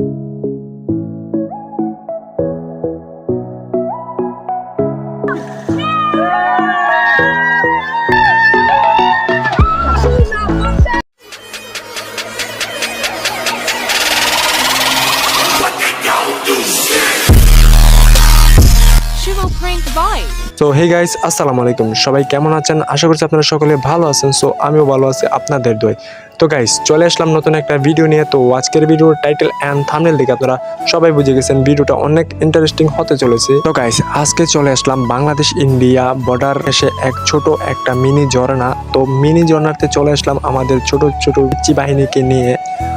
She will prank vibe. তো হে guys আসসালামু আলাইকুম। সবাই কেমন আছেন? আশা করছি আপনারা সকলে ভালো আছেন সো আমিও ভালো আছি, আপনাদের দোয় তো গাইস চলে আসলাম নতুন একটা ভিডিও নিয়ে। তো আজকের ভিডিওর টাইটেল অ্যান্ড থামনেল দেখে আপনারা সবাই বুঝে গেছেন ভিডিওটা অনেক ইন্টারেস্টিং হতে চলেছে। তো গাইস আজকে চলে আসলাম বাংলাদেশ, ইন্ডিয়া বর্ডার এসে এক ছোট একটা মিনি ঝর্ণা। তো মিনি ঝর্ণাতে চলে আসলাম আমাদের ছোট ছোট পিচ্চি বাহিনীকে নিয়ে।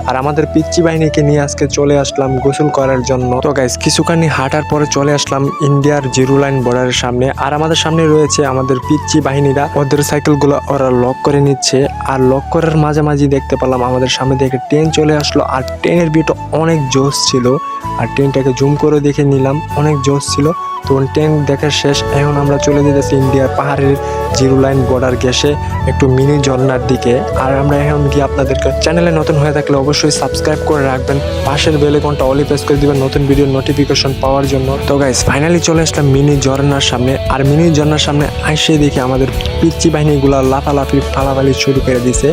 আর আমাদের পিচ্চি বাহিনীকে নিয়ে আজকে চলে আসলাম গোসল করার জন্য। তো গাইস কিছুখানি হাঁটার পরে চলে আসলাম ইন্ডিয়ার জিরো লাইন বর্ডারের সামনে। আর আমাদের সামনে রয়েছে আমাদের পিচ্ছি বাহিনীরা। ওদের সাইকেলগুলো ওরা লক করে নিচ্ছে। আর লক করার মাঝামাঝি দেখতে পেলাম আমাদের সামনে দেখে ট্রেন চলে আসলো। আর ট্রেনের ভিউটা অনেক জোশ ছিল। আর ট্রেনটাকে জুম করে দেখে নিলাম, অনেক জোশ ছিল। তো ট্রেন দেখা শেষ, এখন আমরা চলে যেতেছি ইন্ডিয়ার পাহাড়ের জিরো লাইন বর্ডার গেসে একটু মিনি ঝর্ণার দিকে। আর আমরা এখন গিয়ে আপনাদেরকে চ্যানেলে নতুন হয়ে থাকলে অবশ্যই সাবস্ক্রাইব করে রাখবেন। পাশের বেল আইকনটা অলি প্রেস করে দিবেন নতুন ভিডিওর নোটিফিকেশন পাওয়ার জন্য। তো গাইস ফাইনালি চলে আসলাম মিনি ঝর্ণার সামনে। আর মিনি ঝর্ণার সামনে আইসে দেখে আমাদের পিচ্চি বাহিনীগুলো লাফালাফি, ফালাফালি শুরু করে দিছে।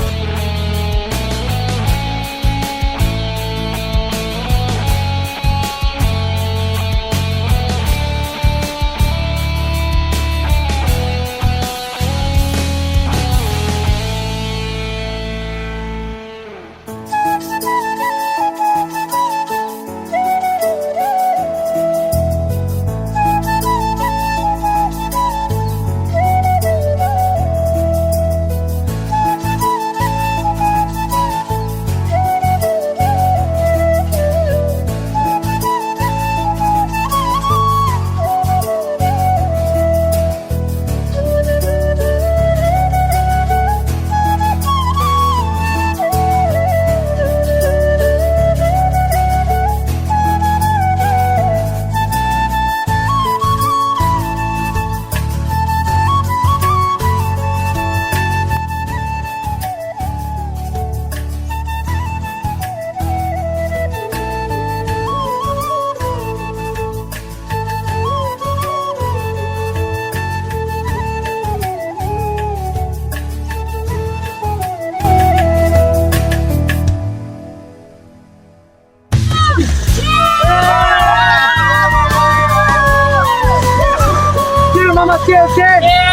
তো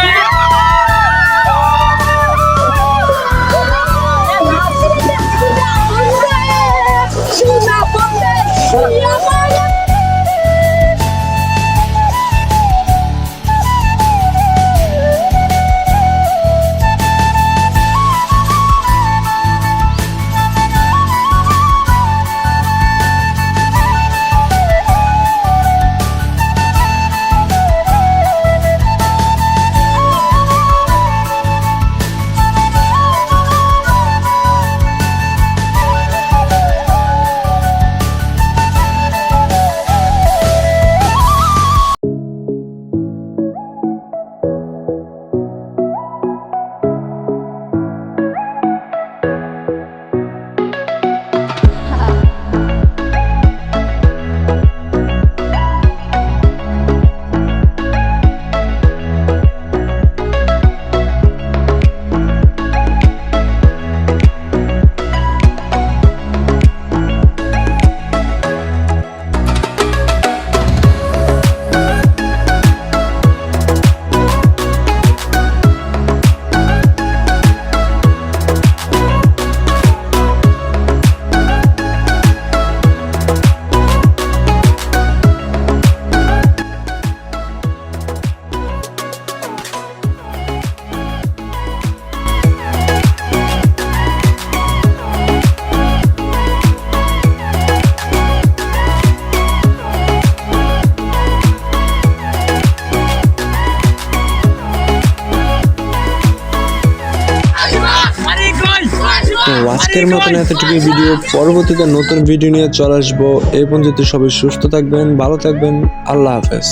আজকের মতন এতটুকু ভিডিও পরবর্তীতে নতুন ভিডিও নিয়ে চলে আসব। এই পর্যন্ত সবাই সুস্থ থাকবেন ভালো থাকবেন। আল্লাহ হাফেজ।